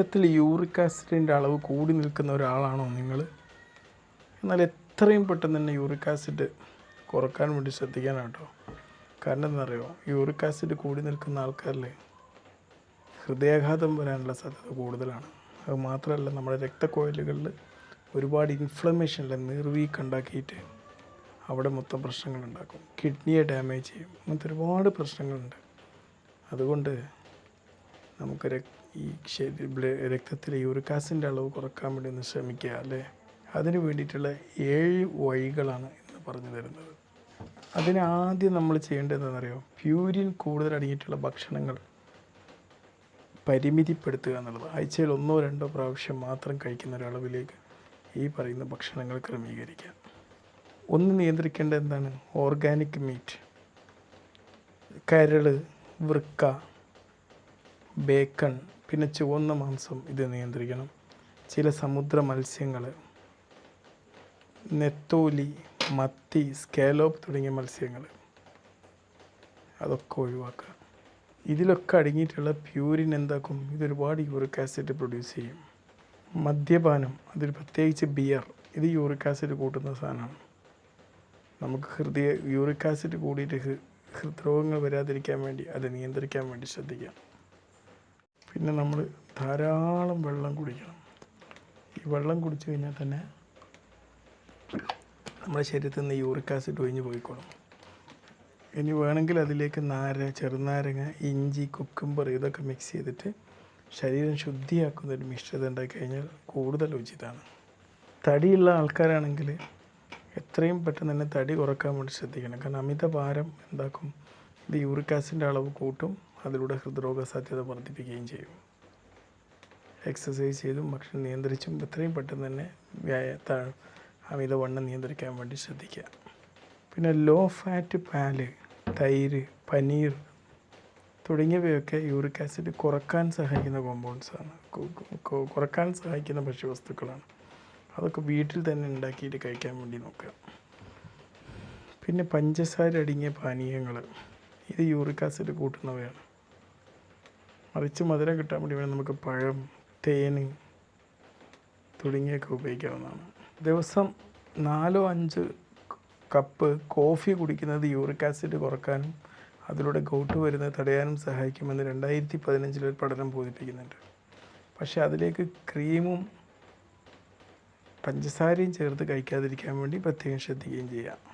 രക്തത്തിൽ യൂറിക് ആസിഡിന്റെ അളവ് കൂടി നിൽക്കുന്ന ഒരാളാണോ നിങ്ങൾ? എന്നാൽ എത്രയും പെട്ടെന്ന് തന്നെ യൂറിക് ആസിഡ് കുറയ്ക്കാൻ വേണ്ടി ശ്രദ്ധിക്കണം കേട്ടോ കാരണം എന്താണെന്നറിയോ യൂറിക് ആസിഡ് കൂടി നിൽക്കുന്ന ആൾക്കാരിൽ ഹൃദയാഘാതം വരാനുള്ള സാധ്യത കൂടുതലാണ്. അത് മാത്രമല്ല നമ്മുടെ രക്തക്കോയലുകളിൽ ഒരുപാട് ഇൻഫ്ലമേഷനിലെ നീർവീക്ക് ഉണ്ടാക്കിയിട്ട് അവിടെ മൊത്തം പ്രശ്നങ്ങളുണ്ടാക്കും. കിഡ്നിയെ ഡാമേജ് ചെയ്യും. അങ്ങനത്തെ ഒരുപാട് പ്രശ്നങ്ങളുണ്ട്. അതുകൊണ്ട് നമുക്ക് ഈ രക്തത്തിലെ യൂറിക് ആസിഡിന്റെ അളവ് കുറയ്ക്കാൻ വേണ്ടി ഒന്ന് ശ്രമിക്കുക അല്ലേ? അതിന് വേണ്ടിയിട്ടുള്ള ഏഴ് വഴികളാണ് ഇന്ന് പറഞ്ഞു തരുന്നത്. അതിന് ആദ്യം നമ്മൾ ചെയ്യേണ്ടതെന്നറിയോ പ്യൂരിൻ കൂടുതൽ അടങ്ങിയിട്ടുള്ള ഭക്ഷണങ്ങൾ പരിമിതിപ്പെടുത്തുക എന്നുള്ളത്. ആഴ്ചയിൽ ഒന്നോ രണ്ടോ പ്രാവശ്യം മാത്രം കഴിക്കുന്ന ഒരളവിലേക്ക് ഈ പറയുന്ന ഭക്ഷണങ്ങൾ ക്രമീകരിക്കുക. ഒന്ന് നിയന്ത്രിക്കേണ്ട എന്താണ്? ഓർഗാനിക് മീറ്റ് കരൾ വൃക്ക ബേക്കൺ പിന്നെ ചുവന്ന മാംസം ഇത് നിയന്ത്രിക്കണം. ചില സമുദ്ര മത്സ്യങ്ങൾ നെത്തോലി മത്തി സ്കേലോപ്പ് തുടങ്ങിയ മത്സ്യങ്ങൾ അതൊക്കെ ഒഴിവാക്കുക. ഇതിലൊക്കെ അടങ്ങിയിട്ടുള്ള പ്യൂരിൻ എന്താക്കും? ഇതൊരുപാട് യൂറിക് ആസിഡ് പ്രൊഡ്യൂസ് ചെയ്യും. മദ്യപാനം അതിൽ പ്രത്യേകിച്ച് ബിയർ ഇത് യൂറിക് ആസിഡ് കൂട്ടുന്ന സാധനമാണ്. നമുക്ക് ഹൃദയ യൂറിക് ആസിഡ് കൂടിയിട്ട് ഹൃദ്രോഗങ്ങൾ വരാതിരിക്കാൻ വേണ്ടി അത് നിയന്ത്രിക്കാൻ വേണ്ടി ശ്രദ്ധിക്കാം. പിന്നെ നമ്മൾ ധാരാളം വെള്ളം കുടിക്കണം. ഈ വെള്ളം കുടിച്ചു കഴിഞ്ഞാൽ തന്നെ നമ്മുടെ ശരീരത്തിൽ നിന്ന് യൂറിക് ആസിഡ് ഒഴിഞ്ഞു പോയിക്കോളും. ഇനി വേണമെങ്കിൽ അതിലേക്ക് നാര ചെറുനാരങ്ങ ഇഞ്ചി കുക്കുംബർ ഇതൊക്കെ മിക്സ് ചെയ്തിട്ട് ശരീരം ശുദ്ധിയാക്കുന്ന ഒരു മിശ്രിതം ഉണ്ടാക്കി കഴിഞ്ഞാൽ കൂടുതൽ ഉചിതമാണ് തടിയുള്ള ആൾക്കാരാണെങ്കിൽ എത്രയും പെട്ടെന്ന് തന്നെ തടി കുറയ്ക്കാൻ വേണ്ടി ശ്രദ്ധിക്കണം. കാരണം അമിത ഭാരം എന്താക്കും? ഇത് യൂറിക് ആസിഡിന്റെ അളവ് കൂട്ടും. അതിലൂടെ ഹൃദ്രോഗ സാധ്യത വർദ്ധിപ്പിക്കുകയും ചെയ്യും. എക്സസൈസ് ചെയ്തും ഭക്ഷണം നിയന്ത്രിച്ചും എത്രയും പെട്ടെന്ന് തന്നെ വ്യായ ത- അമിതവണ്ണം നിയന്ത്രിക്കാൻ വേണ്ടി ശ്രദ്ധിക്കുക. പിന്നെ ലോ ഫാറ്റ് പാൽ തൈര് പനീർ തുടങ്ങിയവയൊക്കെ യൂറിക് ആസിഡ് കുറയ്ക്കാൻ സഹായിക്കുന്ന കോമ്പൗണ്ട്സാണ് കുറയ്ക്കാൻ സഹായിക്കുന്ന ഭക്ഷ്യവസ്തുക്കളാണ്. അതൊക്കെ വീട്ടിൽ തന്നെ ഉണ്ടാക്കിയിട്ട് കഴിക്കാൻ വേണ്ടി നോക്കുക. പിന്നെ പഞ്ചസാര അടങ്ങിയ പാനീയങ്ങൾ ഇത് യൂറിക് ആസിഡ് കൂട്ടുന്നവയാണ്. മറിച്ച് മധുരം കിട്ടാൻ വേണ്ടി വേണം നമുക്ക് പഴം തേൻ തുടങ്ങിയൊക്കെ ഉപയോഗിക്കാവുന്നതാണ്. ദിവസം നാലോ അഞ്ച് കപ്പ് കോഫി കുടിക്കുന്നത് യൂറിക് ആസിഡ് കുറക്കാനും അതിലൂടെ ഗൗട്ട് വരുന്നത് തടയാനും സഹായിക്കുമെന്ന് രണ്ടായിരത്തി പതിനഞ്ചിലൊരു പഠനം ബോധിപ്പിക്കുന്നുണ്ട്. പക്ഷേ അതിലേക്ക് ക്രീമും പഞ്ചസാരയും ചേർത്ത് കഴിക്കാതിരിക്കാൻ വേണ്ടി പ്രത്യേകം ശ്രദ്ധിക്കുകയും ചെയ്യാം.